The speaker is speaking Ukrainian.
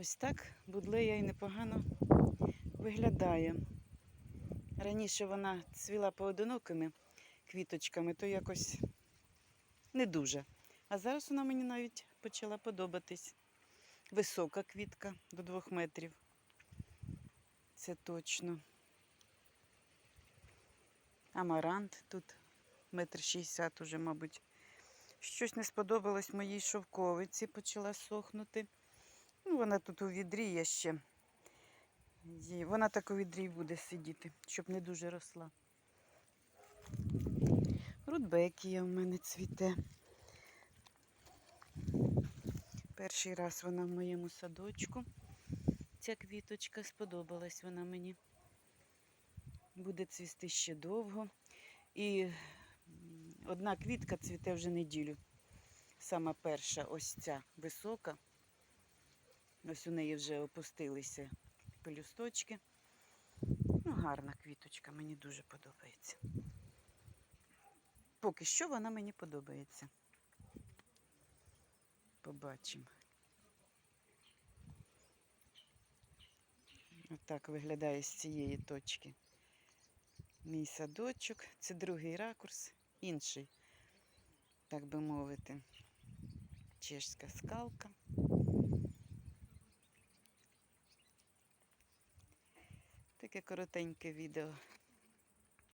Ось так будлея і непогано виглядає. Раніше вона цвіла поодинокими квіточками, то якось не дуже. А зараз вона мені навіть почала подобатись. Висока квітка до двох метрів. Це точно. Амарант тут метр шістдесят уже, мабуть. Щось не сподобалось моїй шовковиці, почала сохнути. Вона тут у відрі є ще. Є- Вона так у відрі буде сидіти, щоб не дуже росла. Рудбекія в мене цвіте. Перший раз вона в моєму садочку. Ця квіточка сподобалась вона мені. Буде цвісти ще довго. І одна квітка цвіте вже неділю. Сама перша, ось ця висока. Ось у неї вже опустилися пелюсточки. Ну, гарна квіточка, мені дуже подобається. Поки що вона мені подобається. Побачимо. Отак виглядає з цієї точки. Мій садочок. Це другий ракурс, інший, так би мовити. Чешська скалка. Таке коротеньке відео